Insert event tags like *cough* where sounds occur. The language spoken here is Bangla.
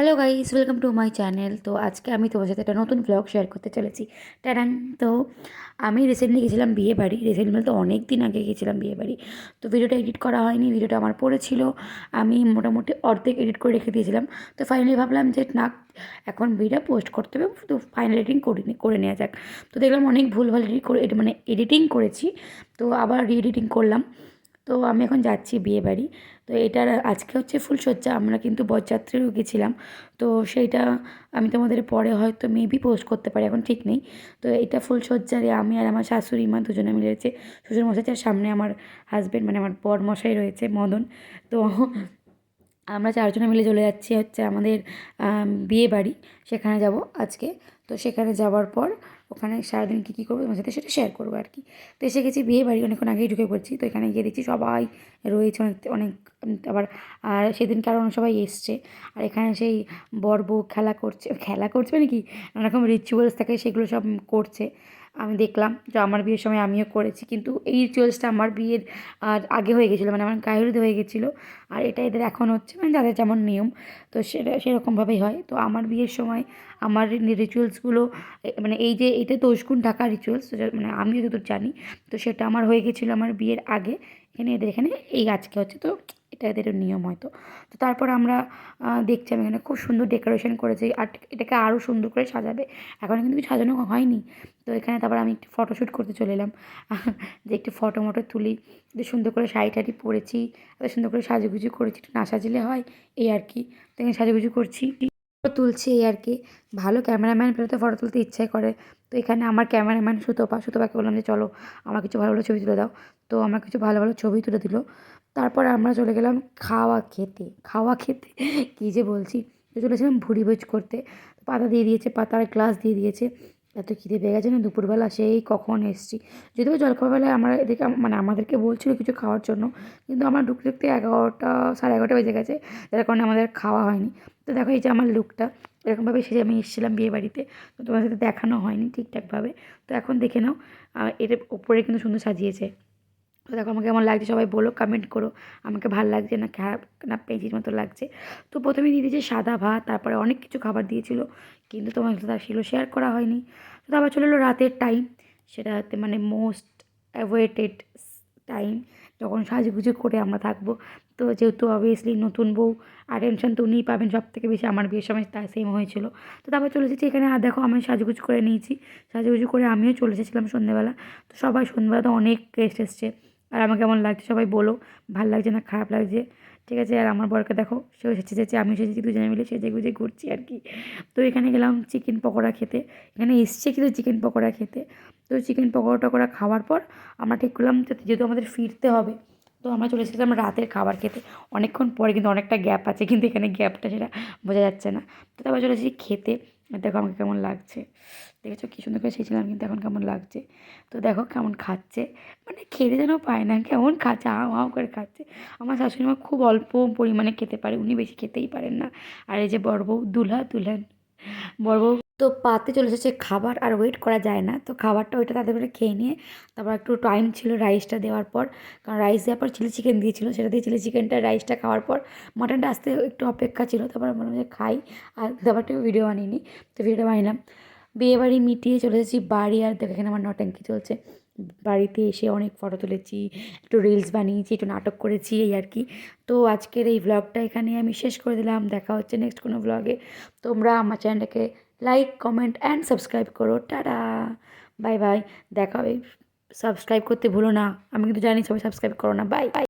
Hello guys welcome to my channel তো আজকে আমি তোমার সাথে একটা নতুন ব্লগ শেয়ার করতে চলেছি। ট্যাডান তো আমি রিসেন্টলি গেছিলাম বিয়ে বাড়ি। রিসেন্টলি বলতে অনেক দিন আগে গেছিলাম বিয়ে বাড়ি। তো ভিডিওটা এডিট করা হয়নি ভিডিওটা আমার পড়েছিল। আমি মোটামুটি অর্ধেক এডিট করে রেখে দিয়েছিলাম। তো ফাইনালি ভাবলাম যে, না, এখন ভিডিও পোস্ট করতে হবে, তো ফাইনাল এডিটিং করিনি করে নেওয়া যাক। তো দেখলাম অনেক ভুলভাল এডিট করে মানে এডিটিং করেছি। তো আবার রি এডিটিং করলাম। তো আমি এখন যাচ্ছি বিয়ে বাড়ি তো এটার আজকে হচ্ছে ফুল সজ্জা আমরা কিন্তু বরযাত্রীও গেছিলাম। তো সেইটা আমি তোমাদের পরে হয়তো মেবি পোস্ট করতে পারি, এখন ঠিক নেই। তো এটা ফুলসজ্জারে আমি আর আমার শাশুড়ি মা দুজনে মিলে রয়েছে শ্বশুর মশাই সামনে আমার হাজব্যান্ড মানে আমার বর মশাই রয়েছে মদন। তো আমরা চারজনে মিলে চলে যাচ্ছি হচ্ছে আমাদের বিয়ে বাড়ি। সেখানে যাব আজকে। তো সেখানে যাওয়ার পর ওখানে সারাদিন কী কী করব তোমার সাথে সেটা শেয়ার করব আর কি। তো এসে গেছি, বিয়ে বাড়ি অনেকক্ষণ আগেই ঢুকে পড়ছি। তো এখানে গিয়ে দেখছি সবাই রয়েছে অনেক অনেক, আবার, আর সেদিনকে আরও অনেক সবাই এসছে। আর এখানে সেই বর বউ খেলা করছে খেলা করছে মানে কি? নানা রকম রিচুয়ালস থাকে, সেগুলো সব করছে। আমি দেখলাম যে আমার বিয়ের সময় আমিও করেছি। কিন্তু এই রিচুয়ালসটা আমার বিয়ের, আর আগে হয়ে গেছিল মানে আমার গায়ে হয়ে গেছিল। আর এটা এদের এখন হচ্ছে মানে যাদের যেমন নিয়ম, তো সেটা সেরকমভাবেই হয়। তো আমার বিয়ের সময় আমার রিচুয়ালসগুলো মানে এই যে এটা দোষগুণ ঢাকা রিচুয়ালস মানে আমি যতদূর জানি, তো সেটা আমার হয়ে গেছিল আমার বিয়ের আগে। এখানে এদের, এখানে এই আজকে হচ্ছে, তো এটা এদের নিয়ম হয়তো। তো তারপর আমরা দেখছি আমি এখানে খুব সুন্দর ডেকোরেশন করেছি। আর এটাকে আরও সুন্দর করে সাজাবে। এখন কিন্তু সাজানো হয়নি। তো এখানে তারপর আমি একটু ফটোশ্যুট করতে চলে এলাম। *laughs* যে একটু ফটো মটো তুলি। যে সুন্দর করে শাড়ি টাড়ি পরেছি, এত সুন্দর করে সাজুগুজু করেছি। একটু না সাজিলে হয়, এই আর কি। তো এখানে সাজুগুজু করছি। তুলছি এই আর কি। ভালো ক্যামেরাম্যান পেলে তো ফটো তুলতে ইচ্ছাই করে। তো এখানে আমার ক্যামেরাম্যান সুতপা। সুতপাকে বললাম যে, চলো আমার কিছু ভালো ভালো ছবি তুলে দাও। তো আমার কিছু ভালো ভালো ছবি তুলে দিল। তারপর আমরা চলে গেলাম খাওয়া খেতে। খাওয়া খেতে? কী যে বলছি? চলেছিলাম ভুড়ি ভোজ করতে। পাতা দিয়ে দিয়েছে, পাতার গ্লাস দিয়ে দিয়েছে। এত খিদে পেয়ে গেছে না, দুপুরবেলা সেই কখন এসছি। যদিও জলখাবারবেলায় আমরা এদিকে মানে আমাদেরকে বলছিল কিছু খাওয়ার জন্য, কিন্তু আমার ঢুকতে ঢুকতে এগারোটা, সাড়ে এগারোটা বেজে গেছে। যার কারণে আমাদের খাওয়া হয়নি। তো দেখো এই যে আমার লুকটা। এরকমভাবে সেজে আমি এসেছিলাম বিয়ে বাড়িতে তো তোমার সাথে দেখানো হয়নি ঠিকঠাকভাবে। তো এখন দেখে নাও এর ওপরে কিন্তু সুন্দর সাজিয়েছে। তো দেখো আমাকে কেমন লাগছে? সবাই বলো কমেন্ট করো। আমাকে ভালো লাগছে না খারাপ, না পেঁচির মতো লাগছে। তো প্রথমে দিয়ে দিয়েছে সাদা ভাত, তারপরে অনেক কিছু খাবার দিয়েছিল, কিন্তু তোমার সাথে সেগুলো শেয়ার করা হয়নি। তো তারপর চলে এলো রাতের টাইম সেটা হতে মানে মোস্ট অ্যাভয়েটেড টাইম যখন সাজুগুজু করে আমরা থাকব। তো যেহেতু অবভিয়াসলি নতুন বউ অ্যাটেনশন তো উনিই পাবেন সব থেকে বেশি। আমার বিয়ের সময় তার সেম হয়েছিল। তো তারপর চলে এসেছি এখানে। আর দেখো, আমি সাজুগুজু করে নিয়েছি। সাজুগুজু করে আমিও চলে এসেছিলাম সন্ধ্যেবেলা। তো সবাই সন্ধ্যেবেলা তো অনেক গেস্ট এসছে। আর আমার কেমন লাগছে সবাই বলো। ভালো লাগছে না খারাপ লাগছে? ঠিক আছে, আর আমার বরকে দেখো সেও সেচেছে আমি সেচেছি দুজনে মিলে সেজে গুজে ঘুরছি আর কি। তো এখানে গেলাম চিকেন পকোড়া খেতে। এখানে এসছে কিন্তু চিকেন পকোড়া খেতে। তো চিকেন পকোড়া টকোড়া খাওয়ার পর আমরা ঠিক করলাম যেহেতু আমাদের ফিরতে হবে তো আমরা চলে এসেছিলাম রাতের খাবার খেতে। অনেকক্ষণ পরে কিন্তু অনেকটা গ্যাপ আছে, কিন্তু এখানে গ্যাপটা সেটা বোঝা যাচ্ছে না। তো তারপর চলে এসেছি খেতে। দেখো আমাকে কেমন লাগছে। দেখেছ কী সুন্দর করে সেছিলাম কিন্তু এখন কেমন লাগছে। তো দেখো কেমন খাচ্ছে। মানে খেতে যেন পায় না, কেমন খাচ্ছে, হাও হাও করে খাচ্ছে। আমার শাশুড়ি মা খুব অল্প পরিমাণে খেতে পারে, উনি বেশি খেতেই পারেন না। আর এই যে বড় বউ, দুলহা দুলহান বড় বউ তো পাতে চলে এসেছে খাবার আর ওয়েট করা যায় না। তো খাবারটা ওইটা তাদের করে খেয়ে নিয়ে তারপর একটু টাইম ছিল রাইসটা দেওয়ার পর। কারণ রাইস দেওয়ার পর চিলি চিকেন দিয়েছিল, সেটা দিয়ে চিলি চিকেনটা রাইসটা খাওয়ার পর মাটনটা আসতে একটু অপেক্ষা ছিল। তারপর মনে যে খাই। আর তারপরটা ভিডিও বানিয়ে নিই তো ভিডিওটা বানিলাম বিয়ে বাড়ি মিটিয়ে চলে এসেছি বাড়ি আর দেখো এখানে আমার নট্যাঙ্কি চলছে। বাড়িতে এসে অনেক ফটো তুলেছি, একটু রিলস বানিয়েছি, একটু নাটক করেছি, এই আর কি। তো আজকের এই ব্লগটা এখানে আমি শেষ করে দিলাম। দেখা হচ্ছে নেক্সট কোনো ব্লগে তোমরা আমার চ্যানেলটাকে লাইক কমেন্ট অ্যান্ড সাবস্ক্রাইব করো। টাটা। বাই বাই দেখা হবে। সাবস্ক্রাইব করতে ভুলো না। আমি কিন্তু জানি সবাই সাবস্ক্রাইব করো না। Bye bye